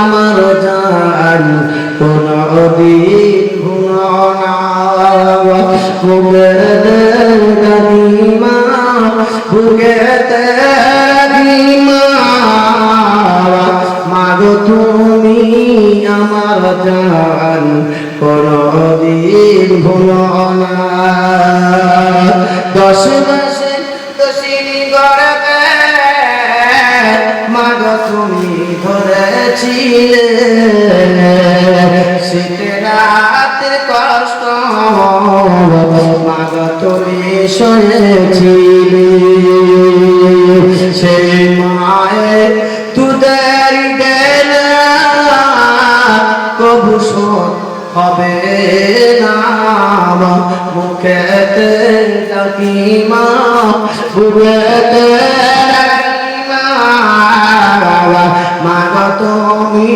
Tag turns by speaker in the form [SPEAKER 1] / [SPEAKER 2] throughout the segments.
[SPEAKER 1] আমার জান কোন দিন ভুলো না বুকেতে রাখিমা বুকেতে রাখিমা মাগো তুমি জান কোনদিন ভুলো দশ মাসে তুমি ধরেছিলে। শীতে রাতের কষ্ট মাগো শোধ হবে না। মুখেতে ডাকিমা বুকেতে মাগ তুমি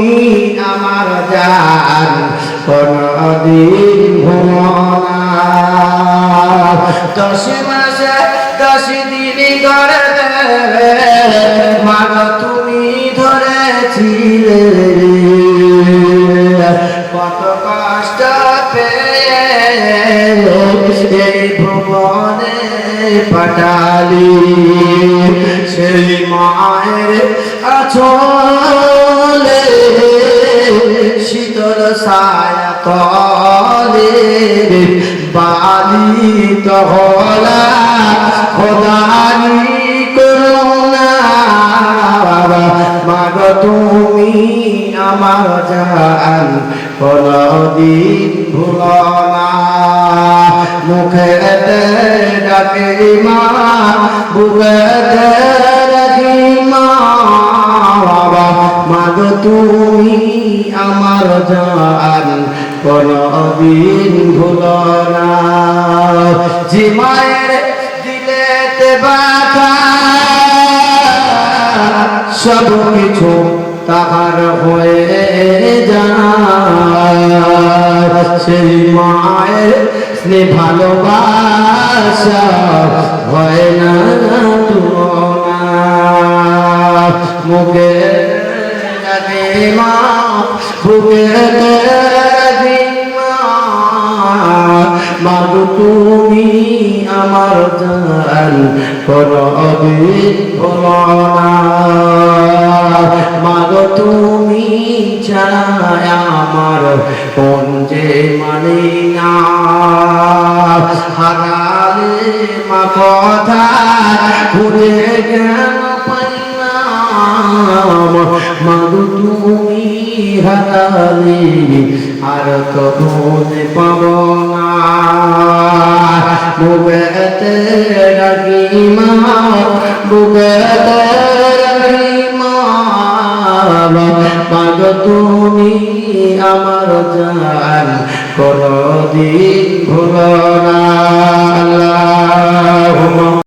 [SPEAKER 1] আমার জান কোনদিন ভুলনা দশ মাসে দশ দিন গড়ে মাগ তুমি ধরেছিলে কত কষ্ট পেয়ে এই ভুবনে সেই মায়ের আছলে শীতল ছায়া তলে বালি তুমি আমার জান কোনদিন ভুল না। মুখে ডাকে মা বুকে রাখি মা মাগ তুমি আমার জান কোনদিন ভুল না। যে মায়ের দিলেতে বাধা সব তাহার হয়ে যায় সেই মায়ের স্নেহ ভালোবাসা। হয় না তুলনা মুখে মা বুকে মা। আমার জান করবিন ভোলা মাগো তুমি চায় আমার কোন যে মানে না। মা কথা ভুলে গেল মাগো তুমি হারালে আর তো পাব না। মাগ তুমি আমার জান কোনদিন ভুল না